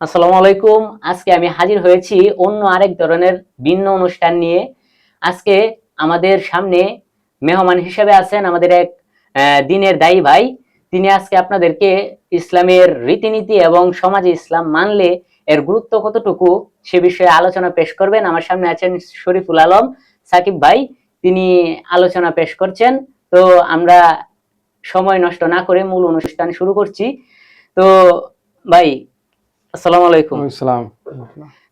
আসসালামু আলাইকুম। আজকে আমি হাজির হয়েছি অন্য আরেক ধরনের ভিন্ন অনুষ্ঠান নিয়ে। আজকে আমাদের সামনে মেহমান হিসেবে আছেন আমাদের এক দিনের দায়ী ভাই। তিনি আজকে আপনাদেরকে ইসলামের রীতিনীতি এবং সমাজে ইসলাম মানলে এর গুরুত্ব কতটুকু সে বিষয়ে আলোচনা পেশ করবেন। আমার সামনে আছেন শরীফুল আলম সাকিব ভাই। তিনি আলোচনা পেশ করছেন। তো আমরা সময় নষ্ট না করে মূল অনুষ্ঠান শুরু করছি। তো ভাই আসসালামু আলাইকুম। ইসলাম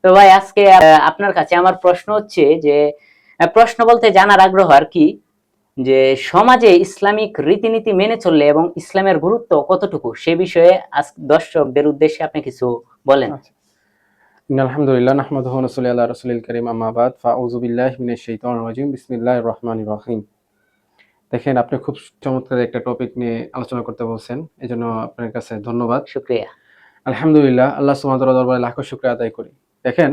তো ভাই আজকে আপনার কাছে আমার প্রশ্ন হচ্ছে যে প্রশ্ন বলতে জানার আগ্রহ আর কি যে সমাজে ইসলামিক রীতিনীতি মেনে চললে এবং ইসলামের গুরুত্ব কতটুকু সে বিষয়ে আজ দর্শকদের উদ্দেশ্যে আপনি কিছু বলেন। আলহামদুলিল্লাহ নাহমাদুহু ওয়া আলা রাসূলিল কারীম আম্মা বাদ। ফাউযু বিল্লাহি মিনাশ শাইতানির রাজিম। বিসমিল্লাহির রহমানির রহিম। দেখেন আপনি খুব চমৎকার একটা টপিক নিয়ে আলোচনা করতে বলছেন। এজন্য আপনার কাছে ধন্যবাদ। শুক্রিয়া। আলহামদুলিল্লাহ আল্লাহ তাআলার দরবারে লাখো শুকরিয়া আদায় করি। দেখেন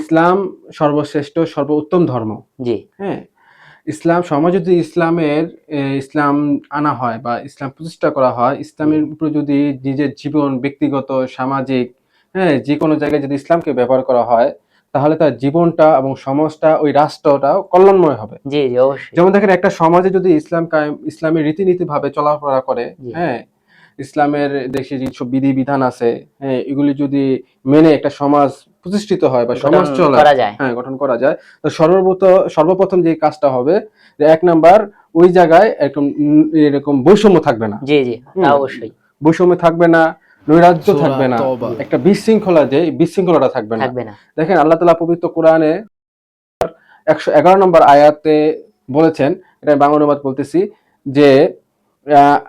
ইসলাম সর্বশ্রেষ্ঠ সর্বোত্তম ধর্ম। জি। হ্যাঁ ইসলাম সমাজে যদি ইসলামের ইসলাম আনা হয় বা ইসলাম প্রতিষ্ঠা করা হয় ইসলামের উপরে যদি নিজের জীবন ব্যক্তিগত সামাজিক হ্যাঁ যে কোনো জায়গায় যদি ইসলামকে ব্যবহার করা হয় তাহলে তার জীবনটা এবং সমাজটা ওই রাষ্ট্রটা কল্যাণময় হবে। জি জি অবশ্যই। যেমন দেখেন একটা সমাজে যদি ইসলাম ইসলামের রীতিনীতি ভাবে চলাফেরা করে হ্যাঁ ইসলামের দেশে যেসব বিধি বিধান আছে হ্যাঁ এগুলি যদি মেনে একটা সমাজ প্রতিষ্ঠিত হয় বা সমাজ গঠন চলে করা যায়। হ্যাঁ গঠন করা যায় তো সর্বপ্রথ সর্বপ্রথম যে কাজটা হবে যে এক নাম্বার ওই জায়গায় এরকম এরকম বৈষম্য থাকবে না। জি জি অবশ্যই। বৈষম্য থাকবে না নৈরাজ্য থাকবে না একটা বিশৃঙ্খলা যে বিশৃঙ্খলাটা থাকবে না। দেখেন আল্লাহ তালা পবিত্র কোরআনে একশো এগারো নম্বর আয়াতে বলেছেন এটা আমি বাংলা অনুবাদ বলতেছি যে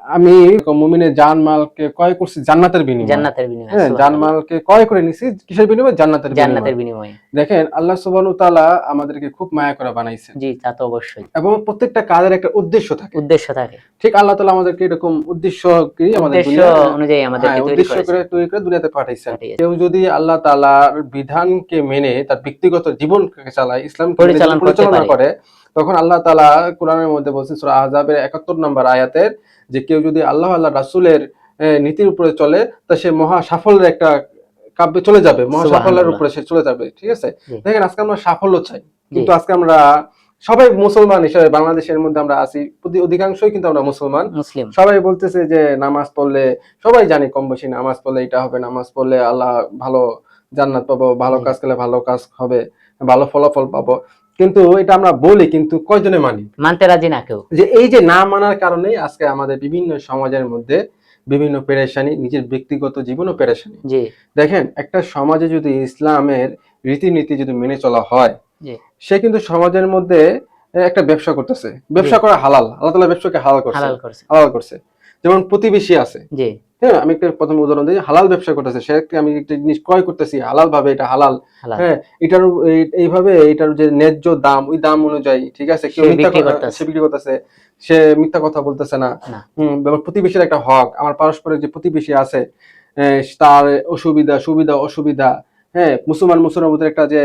আমি মুমিনের জানমালকে ক্রয় করছি জান্নাতের বিনিময়ে। জান্নাতের বিনিময়ে হ্যাঁ। জানমালকে ক্রয় করে নিছি কিসের বিনিময়ে? জান্নাতের জান্নাতের বিনিময়ে। দেখেন আল্লাহ সুবহানাহু ওয়া তাআলা আমাদেরকে খুব মায়া করে বানাইছেন। জি তা তো অবশ্যই। এবং প্রত্যেকটা কাজের একটা উদ্দেশ্য থাকে। উদ্দেশ্য থাকে। ঠিক আল্লাহ তাআলা আমাদেরকে এরকম উদ্দেশ্য কি আমাদের উদ্দেশ্য দুনিয়া- অনুযায়ী আমাদেরকে হ্যাঁ, তৈরি উদ্দেশ্য করে তৈরি করে দুনিয়াতে পাঠাইছেন। পাঠিয়েছে। কেউ যদি আল্লাহ তাআলার বিধানকে মেনে তার ব্যক্তিগত জীবনকে চালায় ইসলাম পরিচালন। করে তখন আল্লাহ তাআলা কোরআনের মধ্যে বলছেন সূরা আহজাবের 71 নম্বর আয়াতের যে কেউ যদি আল্লাহ আল্লাহ রাসূলের নীতির উপরে চলে তা সে মহা সাফল্যের একটা কাব্যে চলে যাবে মহা সাফল্যের উপরে সে চলে যাবে ঠিক আছে? দেখেন আজকে আমরা সাফল্য চাই কিন্তু আজকে আমরা সবাই মুসলমান হিসেবে বাংলাদেশের মধ্যে আমরা আছি প্রতি- অধিকাংশই কিন্তু আমরা মুসলমান। সবাই বলতেছে যে নামাজ পড়লে সবাই জানি কম বেশি নামাজ পড়লে এটা হবে নামাজ পড়লে আল্লাহ ভালো জান্নাত পাবো ভালো কাজ করলে ভালো কাজ হবে ভালো ফলাফল পাবো। কিন্তু এটা আমরা বলি কিন্তু কয়জনে মানি? মানতে রাজি না কেউ। যে এই যে না মানার কারণে আজকে আমাদের বিভিন্ন সমাজের মধ্যে বিভিন্ন পেরেশানি নিজের ব্যক্তিগত জীবনও পেরেশানি। জি। দেখেন একটা সমাজে যদি ইসলামের রীতিনীতি যদি মেনে চলা হয় সে কিন্তু সমাজের মধ্যে একটা ব্যবসা করতেছে। ব্যবসা করা হালাল আল্লাহ তালা ব্যবসাকে হালাল করছে। হালাল করছে। হালাল করছে। যেমন প্রতিবেশী আছে। জি। হ্যাঁ আমি একটা প্রথম উদাহরণ দিই হালাল ব্যবসা করতেছে সে আমি একটা জিনিস ক্রয় করতেছি হালাল ভাবে এটা হালাল। হ্যাঁ এটার এইভাবে এটার যে ন্যায্য দাম ওই দাম অনুযায়ী ঠিক আছে কেউ মিথ্যা। সে বিক্রি করতেছে সে মিথ্যা কথা বলতেছে না। প্রতিবেশীর একটা হক আমার পারস্পরিক যে প্রতিবেশী আছে তার অসুবিধা সুবিধা অসুবিধা হ্যাঁ মুসলমান মুসলমানের একটা যে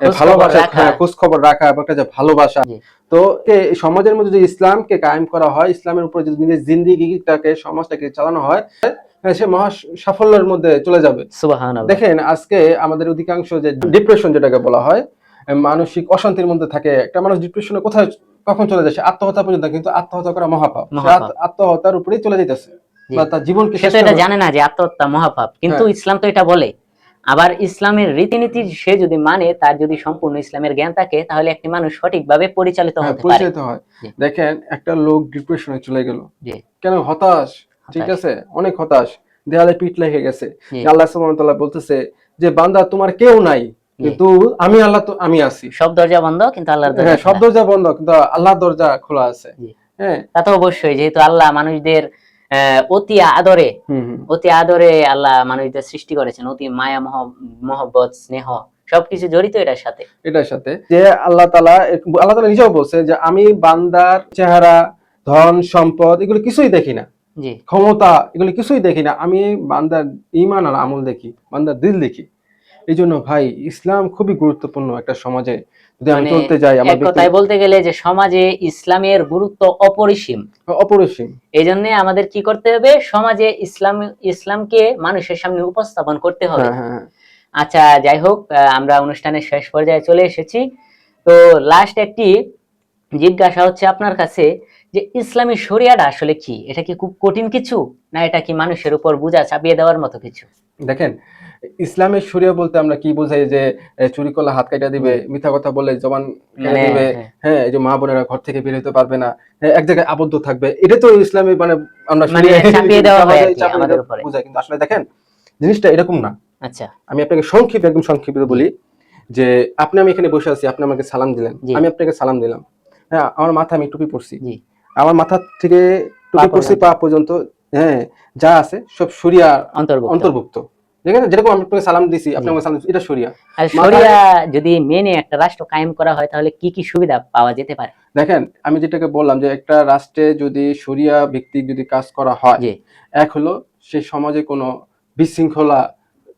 ভালোবাসা হ্যাঁ, খোঁজ খবর রাখা একটা যে ভালোবাসা। তো সমাজের মধ্যে যদি ইসলামকে কায়েম করা হয় ইসলামের উপরে যদি নিজের জিন্দিগিটাকে সমাজটাকে চালানো হয় হ্যাঁ, সে মহা সাফল্যের মধ্যে চলে যাবে। দেখেন আজকে আমাদের অধিকাংশ যে ডিপ্রেশন যেটাকে বলা হয় মানসিক অশান্তির মধ্যে থাকে। একটা মানুষ ডিপ্রেশনে কোথায় কখন চলে সে আত্মহত্যা পর্যন্ত কিন্তু আত্মহত্যা করা মহাপাপ। আত্মহত্যার উপরেই চলে যেতেছে। বা তার জীবনকে সে শেষ তো এটা করে- জানে না যে আত্মহত্যা মহাপাপ। কিন্তু হ্যাঁ। ইসলাম তো এটা বলে। আবার ইসলামের রীতিনীতি সে যদি মানে তার যদি সম্পূর্ণ ইসলামের জ্ঞান থাকে তাহলে একটি মানুষ সঠিকভাবে পরিচালিত হ্যাঁ, হতে পারে। পরিচালিত হয়। দেখেন একটা লোক ডিপ্রেশনে চলে গেল। কেন? হতাশ। ঠিক। আছে? অনেক হতাশ। দেয়ালে পিঠ লেগে গেছে। আল্লাহ সুবহানাহু ওয়া তাআলা বলতেছে যে বান্দা তোমার কেউ নাই। কিন্তু আমি আল্লাহ তো আমি আছি। সব দরজা বন্ধ কিন্তু আল্লাহর দরজা হ্যাঁ সব দরজা বন্ধ কিন্তু আল্লাহর দরজা খোলা আছে। হ্যাঁ। তা তো অবশ্যই যেহেতু আল্লাহ মানুষদের অতি আদরে অতি আদরে আল্লাহ মানুষদের সৃষ্টি করেছেন অতি মায়া মহ মহব্বত স্নেহ সবকিছু জড়িত এটার সাথে। এটার সাথে। যে আল্লাহ তালা আল্লাহ তালা নিজেও বলছে যে আমি বান্দার চেহারা ধন সম্পদ এগুলো কিছুই দেখি না। ক্ষমতা এগুলো কিছুই দেখি না। আমি বান্দার ইমান আর আমল দেখি বান্দার দিল দেখি। এই জন্য ভাই ইসলাম খুবই গুরুত্বপূর্ণ একটা সমাজে। যদি আমি মানে চলতে যাই আমার কথায় বলতে গেলে যে সমাজে ইসলামের গুরুত্ব অপরিসীম। অপরিসীম। এই জন্য আমাদের কি করতে হবে? সমাজে ইসলাম ইসলামকে মানুষের সামনে উপস্থাপন করতে হবে। হ্যাঁ হ্যাঁ হ্যাঁ। আচ্ছা যাই হোক আমরা অনুষ্ঠানের শেষ পর্যায়ে চলে এসেছি। তো লাস্ট একটি জিজ্ঞাসা হচ্ছে আপনার কাছে যে ইসলামী শরিয়াটা আসলে কি? এটা কি খুব কঠিন কিছু? না এটা কি মানুষের উপর বোঝা চাপিয়ে দেওয়ার মতো কিছু? দেখেন ইসলামের শরিয়া বলতে আমরা কি বোঝাই যে চুরি করলে হাত কাটা দিবে মিথ্যা কথা বললে জবান কেটে মানে, দিবে হ্যাঁ। হ্যাঁ এই যে মা বোনেরা ঘর থেকে বের হতে পারবে না হ্যাঁ, এক জায়গায় আবদ্ধ থাকবে এটা তো ইসলামে মানে আমরা মানে চাপিয়ে দেওয়া হয় আমাদের উপরে। বোঝায় কিন্তু আসলে দেখেন জিনিসটা এরকম না। আচ্ছা। আমি আপনাকে সংক্ষেপে একদম সংক্ষেপে বলি যে আপনি আমি এখানে বসে আছি আপনি আমাকে সালাম দিলেন। আমি আপনাকে সালাম দিলাম। হ্যাঁ আমার মাথা আমি টুপি পরছি। আমার মাথা থেকে টুপি পরছি পা পর্যন্ত হ্যাঁ যা আছে সব শরিয়া অন্তর্ভুক্ত। যেরকম আমি আপনাকে সালাম দিছি আপনি সালাম এটা শরিয়া। শরিয়া যদি মেনে একটা রাষ্ট্র কায়েম করা হয় তাহলে কি কি সুবিধা পাওয়া যেতে পারে? দেখেন আমি যেটাকে বললাম যে একটা রাষ্ট্রে যদি শরিয়া ভিত্তিক যদি কাজ করা হয় এক হলো সে সমাজে কোনো বিশৃঙ্খলা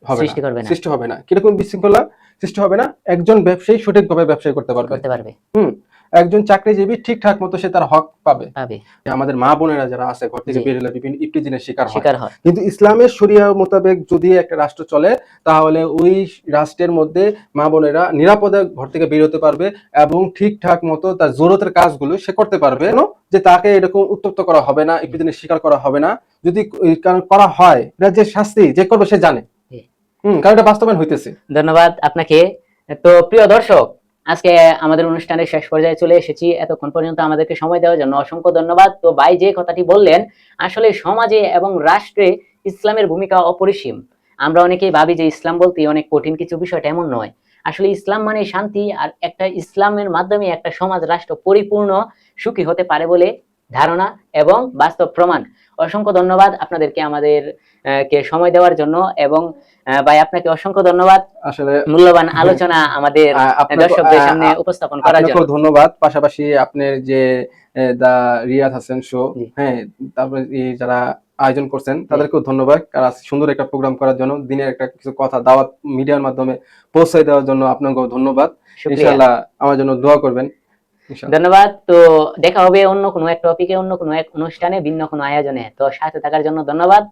হবে সৃষ্টি করবে না। সৃষ্টি হবে না। কীরকম বিশৃঙ্খলা? সৃষ্টি হবে না একজন ব্যবসায়ী সঠিকভাবে ব্যবসা করতে পারবে। করতে পারবে। হুম একজন চাকরিজীবী ঠিকঠাক মতো সে তার হক পাবে। আমাদের মা বোনেরা যারা আছে ঘর থেকে জি। বের হলে বিভিন্ন ইফতিজিনের শিকার হয়। কিন্তু ইসলামের শরিয়া মোতাবেক যদি একটা রাষ্ট্র চলে তাহলে ওই রাষ্ট্রের মধ্যে মা বোনেরা নিরাপদে ঘর থেকে বের হতে পারবে এবং ঠিকঠাক মতো তার জরুরতের কাজগুলো সে করতে পারবে? যে তাকে এরকম উত্তপ্ত করা হবে না ইফতিজিনের শিকার করা হবে না। যদি কারণ করা হয় এটা যে শাস্তি যে করবে সে জানে। হুম কারণ এটা বাস্তবায়ন হইতেছে। ধন্যবাদ আপনাকে। তো প্রিয় দর্শক আজকে আমাদের অনুষ্ঠানের শেষ পর্যায়ে চলে এসেছি। এতক্ষণ পর্যন্ত আমাদেরকে সময় দেওয়ার জন্য অসংখ্য ধন্যবাদ। তো ভাই, যে কথাটি বললেন, আসলে সমাজে এবং রাষ্ট্রে ইসলামের ভূমিকা অপরিসীম। আমরা অনেকেই ভাবি যে ইসলাম বলতে অনেক কঠিন কিছু, বিষয়টা এমন নয়। আসলে ইসলাম মানে শান্তি, আর একটা ইসলামের মাধ্যমে একটা সমাজ, রাষ্ট্র পরিপূর্ণ সুখী হতে পারে বলে ধারণা এবং বাস্তব প্রমাণ। অসংখ্য ধন্যবাদ আপনাদেরকে আমাদের কে সময় দেওয়ার জন্য এবং ভাই আপনাকে অসংখ্য ধন্যবাদ। আসলে মূল্যবান আলোচনা আমাদের দর্শকদের সামনে উপস্থাপন করার জন্য। ধন্যবাদ। পাশাপাশি আপনার যে দা রিয়াদ হাসান শো হ্যাঁ তারপরে যারা আয়োজন করছেন তাদেরকেও ধন্যবাদ। কারণ সুন্দর একটা প্রোগ্রাম করার জন্য দিনের একটা কিছু কথা দাওয়াত মিডিয়ার মাধ্যমে পৌঁছে দেওয়ার জন্য আপনাকেও ধন্যবাদ। ইনশাআল্লাহ আমার জন্য দোয়া করবেন। ধন্যবাদ। তো দেখা হবে অন্য কোনো এক টপিকে অন্য কোনো এক অনুষ্ঠানে, ভিন্ন কোনো আয়োজনে। তো সাথে থাকার জন্য ধন্যবাদ।